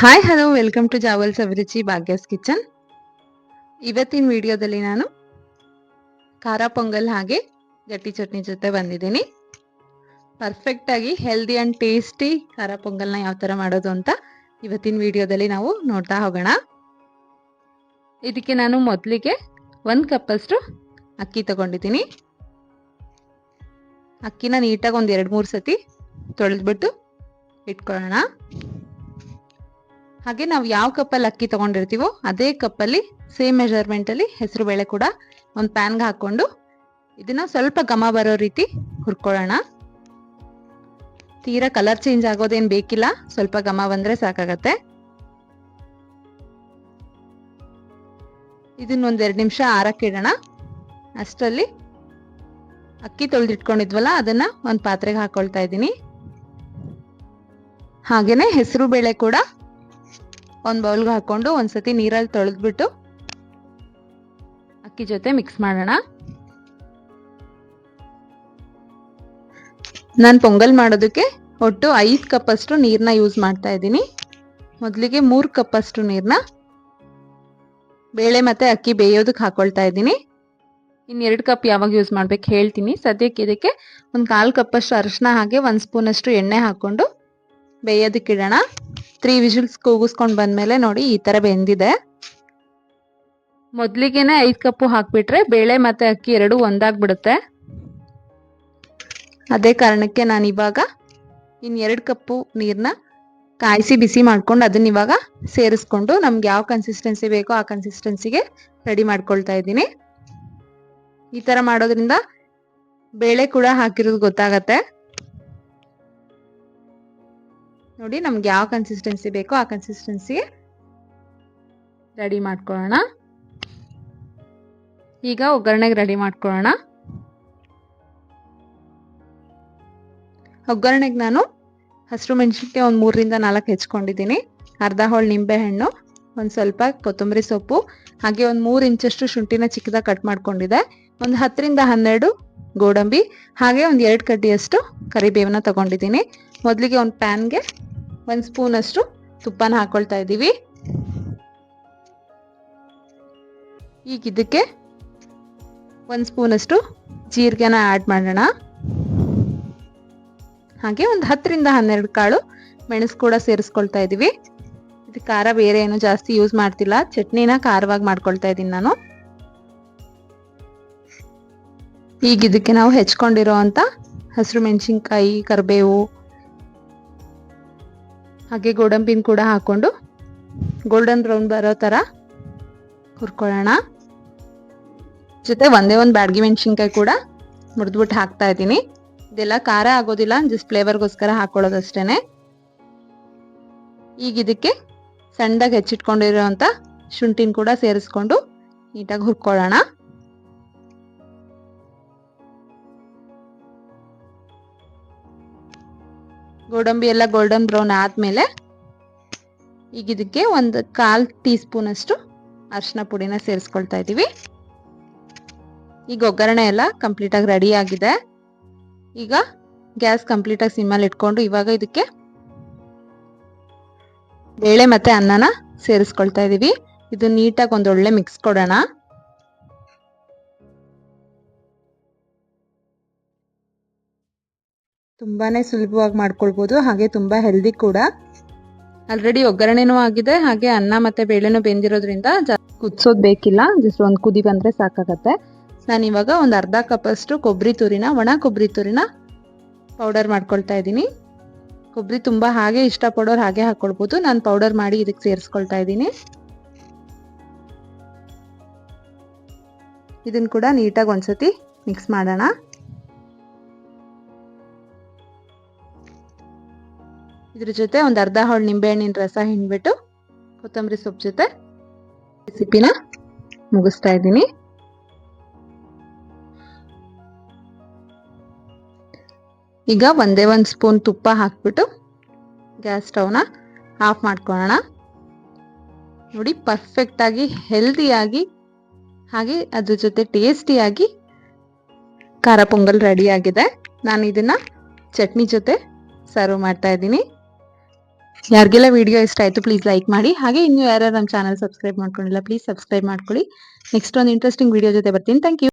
Hi hello welcome to ಜಾವಲ್ಸ್ ಅಭಿರುಚಿ Bhagya's kitchen ಇವತ್ತಿನ ವಿಡಿಯೋದಲ್ಲಿ ನಾನು ಖಾರ ಪೊಂಗಲ್ ಹಾಗೆ ಗಟ್ಟಿ ಚಟ್ನಿ ಜೊತೆ ಬಂದಿದ್ದೀನಿ. ಪರ್ಫೆಕ್ಟಾಗಿ ಹೆಲ್ದಿ ಆ್ಯಂಡ್ ಟೇಸ್ಟಿ ಖಾರ ಪೊಂಗಲ್ನ ಯಾವ ಥರ ಮಾಡೋದು ಅಂತ ಇವತ್ತಿನ ವಿಡಿಯೋದಲ್ಲಿ ನಾವು ನೋಡ್ತಾ ಹೋಗೋಣ. ಇದಕ್ಕೆ ನಾನು ಮೊದಲಿಗೆ ಒಂದು ಕಪ್ಪಷ್ಟು ಅಕ್ಕಿ ತಗೊಂಡಿದ್ದೀನಿ. ಅಕ್ಕಿನ ನೀಟಾಗಿ ಒಂದು ಎರಡು ಮೂರು ಸತಿ ತೊಳೆದ್ಬಿಟ್ಟು ಇಟ್ಕೊಳ್ಳೋಣ. ಹಾಗೆ ನಾವು ಯಾವ ಕಪ್ಪಲ್ಲಿ ಅಕ್ಕಿ ತಗೊಂಡಿರ್ತೀವೋ ಅದೇ ಕಪ್ಪಲ್ಲಿ ಸೇಮ್ ಮೆಜರ್ಮೆಂಟಲ್ಲಿ ಹೆಸರು ಬೇಳೆ ಕೂಡ ಒಂದು ಪ್ಯಾನ್ಗೆ ಹಾಕೊಂಡು ಇದನ್ನ ಸ್ವಲ್ಪ ಘಮ ಬರೋ ರೀತಿ ಹುರ್ಕೊಳ್ಳೋಣ. ತೀರಾ ಕಲರ್ ಚೇಂಜ್ ಆಗೋದೇನು ಬೇಕಿಲ್ಲ, ಸ್ವಲ್ಪ ಘಮ ಬಂದ್ರೆ ಸಾಕಾಗತ್ತೆ. ಇದನ್ನ ಒಂದೆರಡು ನಿಮಿಷ ಆರಕ್ಕೆ ಇಡೋಣ. ಅಷ್ಟರಲ್ಲಿ ಅಕ್ಕಿ ತೊಳೆದಿಟ್ಕೊಂಡಿದ್ವಲ್ಲ, ಅದನ್ನ ಒಂದು ಪಾತ್ರೆಗೆ ಹಾಕೊಳ್ತಾ ಇದ್ದೀನಿ. ಹಾಗೇನೆ ಹೆಸರು ಬೇಳೆ ಕೂಡ ಒಂದು ಬೌಲ್ಗೆ ಹಾಕೊಂಡು ಒಂದ್ಸತಿ ನೀರಲ್ಲಿ ತೊಳೆದ್ಬಿಟ್ಟು ಅಕ್ಕಿ ಜೊತೆ ಮಿಕ್ಸ್ ಮಾಡೋಣ. ನಾನು ಪೊಂಗಲ್ ಮಾಡೋದಕ್ಕೆ ಒಟ್ಟು ಐದು ಕಪ್ ಅಷ್ಟು ನೀರನ್ನ ಯೂಸ್ ಮಾಡ್ತಾ ಇದ್ದೀನಿ. ಮೊದಲಿಗೆ ಮೂರು ಕಪ್ ಅಷ್ಟು ನೀರನ್ನ ಬೇಳೆ ಮತ್ತೆ ಅಕ್ಕಿ ಬೇಯೋದಕ್ಕೆ ಹಾಕೊಳ್ತಾ ಇದ್ದೀನಿ. ಇನ್ನು ಎರಡು ಕಪ್ ಯಾವಾಗ ಯೂಸ್ ಮಾಡ್ಬೇಕು ಹೇಳ್ತೀನಿ. ಸದ್ಯಕ್ಕೆ ಇದಕ್ಕೆ ಒಂದು ಕಾಲು ಕಪ್ಪಷ್ಟು ಅರಶಿನ ಹಾಗೆ ಒಂದು ಸ್ಪೂನಷ್ಟು ಎಣ್ಣೆ ಹಾಕ್ಕೊಂಡು ಬೇಯೋದಕ್ಕೆ ಇಡೋಣ. ತ್ರೀ ವಿಜಿಲ್ಸ್ ಕೂಗಿಸ್ಕೊಂಡು ಬಂದಮೇಲೆ ನೋಡಿ ಈ ಥರ ಬೆಂದಿದೆ. ಮೊದಲಿಗೆನೆ ಐದು ಕಪ್ಪು ಹಾಕ್ಬಿಟ್ರೆ ಬೇಳೆ ಮತ್ತೆ ಅಕ್ಕಿ ಎರಡು ಒಂದಾಗ್ಬಿಡುತ್ತೆ. ಅದೇ ಕಾರಣಕ್ಕೆ ನಾನು ಇವಾಗ ಇನ್ನು ಎರಡು ಕಪ್ಪು ನೀರನ್ನ ಕಾಯಿಸಿ ಬಿಸಿ ಮಾಡ್ಕೊಂಡು ಅದನ್ನ ಇವಾಗ ಸೇರಿಸ್ಕೊಂಡು ನಮ್ಗೆ ಯಾವ ಕನ್ಸಿಸ್ಟೆನ್ಸಿ ಬೇಕೋ ಆ ಕನ್ಸಿಸ್ಟೆನ್ಸಿಗೆ ರೆಡಿ ಮಾಡ್ಕೊಳ್ತಾ ಇದ್ದೀನಿ. ಈ ಥರ ಮಾಡೋದ್ರಿಂದ ಬೇಳೆ ಕೂಡ ಹಾಕಿರೋದು ಗೊತ್ತಾಗತ್ತೆ. ನೋಡಿ, ನಮ್ಗೆ ಯಾವ ಕನ್ಸಿಸ್ಟೆನ್ಸಿ ಬೇಕೋ ಆ ಕನ್ಸಿಸ್ಟೆನ್ಸಿ ರೆಡಿ ಮಾಡ್ಕೊಳ್ಳೋಣ. ಈಗ ಒಗ್ಗರಣೆಗೆ ರೆಡಿ ಮಾಡ್ಕೊಳ್ಳೋಣ. ಒಗ್ಗರಣೆಗೆ ನಾನು ಹಸಿರು ಮೆಣಸಿನ್ಕಾಯಿ ಒಂದು ಮೂರರಿಂದ ನಾಲ್ಕು ಹೆಚ್ಕೊಂಡಿದ್ದೀನಿ. ಅರ್ಧ ಹೋಳು ನಿಂಬೆ ಹಣ್ಣು, ಒಂದು ಸ್ವಲ್ಪ ಕೊತ್ತಂಬರಿ ಸೊಪ್ಪು, ಹಾಗೆ ಒಂದು ಮೂರು ಇಂಚಷ್ಟು ಶುಂಠಿನ ಚಿಕ್ಕದಾಗ ಕಟ್ ಮಾಡ್ಕೊಂಡಿದೆ ಒಂದು ಹತ್ತರಿಂದ ಹನ್ನೆರಡು ಗೋಡಂಬಿ, ಹಾಗೆ ಒಂದು ಎರಡು ಕಡ್ಡಿಯಷ್ಟು ಕರಿಬೇವನ್ನ ತಗೊಂಡಿದ್ದೀನಿ. ಮೊದಲಿಗೆ ಒಂದು ಪ್ಯಾನ್ಗೆ ಒಂದು ಸ್ಪೂನಷ್ಟು ತುಪ್ಪನ ಹಾಕೊಳ್ತಾ ಇದ್ದೀವಿ. ಈಗ ಇದಕ್ಕೆ ಒಂದು ಸ್ಪೂನಷ್ಟು ಜೀರಿಗೆನ ಆ್ಯಡ್ ಮಾಡೋಣ. ಹಾಗೆ ಒಂದು ಹತ್ತರಿಂದ ಹನ್ನೆರಡು ಕಾಳು ಮೆಣಸು ಕೂಡ ಸೇರಿಸ್ಕೊಳ್ತಾ ಇದ್ದೀವಿ. ಇದು ಖಾರ ಬೇರೆ ಏನು ಜಾಸ್ತಿ ಯೂಸ್ ಮಾಡ್ತಿಲ್ಲ. ಚಟ್ನಿನ ಖಾರವಾಗಿ ಮಾಡ್ಕೊಳ್ತಾ ಇದ್ದೀನಿ ನಾನು. ಈಗ ಇದಕ್ಕೆ ನಾವು ಹೆಚ್ಕೊಂಡಿರೋ ಅಂತ ಹಸಿರು ಮೆಣಸಿನ್ಕಾಯಿ, ಕರಿಬೇವು ಹಾಗೆ ಗೋಡಂಬಿನ ಕೂಡ ಹಾಕೊಂಡು ಗೋಲ್ಡನ್ ಬ್ರೌನ್ ಬರೋ ಥರ ಹುರ್ಕೊಳ್ಳೋಣ. ಜೊತೆ ಒಂದೇ ಒಂದು ಬ್ಯಾಡ್ಗಿ ಮೆಣಸಿನ್ಕಾಯಿ ಕೂಡ ಮುರಿದ್ಬಿಟ್ಟು ಹಾಕ್ತಾ ಇದ್ದೀನಿ. ಇದೆಲ್ಲ ಖಾರ ಆಗೋದಿಲ್ಲ ಜಸ್ಟ್ ಫ್ಲೇವರ್ಗೋಸ್ಕರ ಹಾಕೊಳ್ಳೋದಷ್ಟೇನೆ. ಈಗ ಇದಕ್ಕೆ ಸಣ್ಣದಾಗಿ ಹೆಚ್ಚಿಟ್ಕೊಂಡಿರೋಂಥ ಶುಂಠಿನ ಕೂಡ ಸೇರಿಸ್ಕೊಂಡು ನೀಟಾಗಿ ಹುರ್ಕೊಳ್ಳೋಣ. ಗೋಡಂಬಿ ಎಲ್ಲ ಗೋಲ್ಡನ್ ಬ್ರೌನ್ ಆದಮೇಲೆ ಈಗ ಇದಕ್ಕೆ ಒಂದು ಕಾಲ್ ಟೀ ಸ್ಪೂನ್ ಅಷ್ಟು ಅರಿಶಿನ ಪುಡಿನ ಸೇರಿಸ್ಕೊಳ್ತಾ ಇದ್ದೀವಿ ಈಗ ಒಗ್ಗರಣೆ ಎಲ್ಲ ಕಂಪ್ಲೀಟಾಗಿ ರೆಡಿ ಆಗಿದೆ. ಈಗ ಗ್ಯಾಸ್ ಕಂಪ್ಲೀಟಾಗಿ ಸಿಮ್ಮಲ್ಲಿ ಇಟ್ಕೊಂಡು ಇವಾಗ ಇದಕ್ಕೆ ಬೇಳೆ ಮತ್ತೆ ಅನ್ನನ ಸೇರಿಸ್ಕೊಳ್ತಾ ಇದೀವಿ. ಇದು ನೀಟಾಗಿ ಒಂದೊಳ್ಳೆ ಮಿಕ್ಸ್ ಕೊಡೋಣ. ತುಂಬಾನೇ ಸುಲಭವಾಗಿ ಮಾಡ್ಕೊಳ್ಬೋದು, ಹಾಗೆ ತುಂಬ ಹೆಲ್ದಿ ಕೂಡ. ಆಲ್ರೆಡಿ ಒಗ್ಗರಣೆನೂ ಆಗಿದೆ, ಹಾಗೆ ಅನ್ನ ಮತ್ತೆ ಬೇಳೆನೂ ಬೆಂದಿರೋದ್ರಿಂದ ಕುದಿಸೋದು ಬೇಕಿಲ್ಲ ಜಸ್ಟ್ ಒಂದು ಕುದಿ ಬಂದರೆ ಸಾಕಾಗತ್ತೆ. ನಾನು ಇವಾಗ ಒಂದು ಅರ್ಧ ಕಪ್ಪಷ್ಟು ಕೊಬ್ಬರಿ ತುರಿನ, ಒಣ ಕೊಬ್ಬರಿ ತುರಿನ ಪೌಡರ್ ಮಾಡ್ಕೊಳ್ತಾ ಇದ್ದೀನಿ. ಕೊಬ್ಬರಿ ತುಂಬ ಹಾಗೆ ಇಷ್ಟಪಡೋರು ಹಾಗೆ ಹಾಕ್ಕೊಳ್ಬೋದು ನಾನು ಪೌಡರ್ ಮಾಡಿ ಇದಕ್ಕೆ ಸೇರಿಸ್ಕೊಳ್ತಾ ಇದ್ದೀನಿ. ಇದನ್ನು ಕೂಡ ನೀಟಾಗಿ ಒಂದ್ಸತಿ ಮಿಕ್ಸ್ ಮಾಡೋಣ. ಇದ್ರ ಜೊತೆ ಒಂದು ಅರ್ಧ ಹೋಳು ನಿಂಬೆಹಣ್ಣಿನ ರಸ ಹಿಂಡ್ಬಿಟ್ಟು ಕೊತ್ತಂಬರಿ ಸೊಪ್ಪು ಜೊತೆ ರೆಸಿಪಿನ ಮುಗಿಸ್ತಾ ಇದ್ದೀನಿ. ಈಗ ಒಂದೇ ಒಂದು ಸ್ಪೂನ್ ತುಪ್ಪ ಹಾಕ್ಬಿಟ್ಟು ಗ್ಯಾಸ್ ಸ್ಟವ್ನ ಆಫ್ ಮಾಡ್ಕೊಳ್ಳೋಣ ನೋಡಿ ಪರ್ಫೆಕ್ಟಾಗಿ ಹೆಲ್ದಿಯಾಗಿ ಹಾಗೆ ಅದ್ರ ಜೊತೆ ಟೇಸ್ಟಿಯಾಗಿ ಖಾರ ಪೊಂಗಲ್ ರೆಡಿ ಆಗಿದೆ. ನಾನು ಇದನ್ನ ಚಟ್ನಿ ಜೊತೆ ಸರ್ವ್ ಮಾಡ್ತಾ ಇದ್ದೀನಿ. ಯಾರಿಗೆಲ್ಲ ವಿಡಿಯೋ ಇಷ್ಟ ಆಯಿತು ಪ್ಲೀಸ್ ಲೈಕ್ ಮಾಡಿ. ಹಾಗೆ ಇನ್ನು ಯಾರು ನಮ್ಮ ಚಾನಲ್ ಸಬ್ಸ್ಕ್ರೈಬ್ ಮಾಡ್ಕೊಂಡಿಲ್ಲ ಪ್ಲೀಸ್ ಸಬ್ಸ್ಕ್ರೈಬ್ ಮಾಡ್ಕೊಳ್ಳಿ. ನೆಕ್ಸ್ಟ್ ಒಂದು ಇಂಟ್ರೆಸ್ಟಿಂಗ್ ವಿಡಿಯೋ ಜೊತೆ ಬರ್ತೀನಿ. Thank you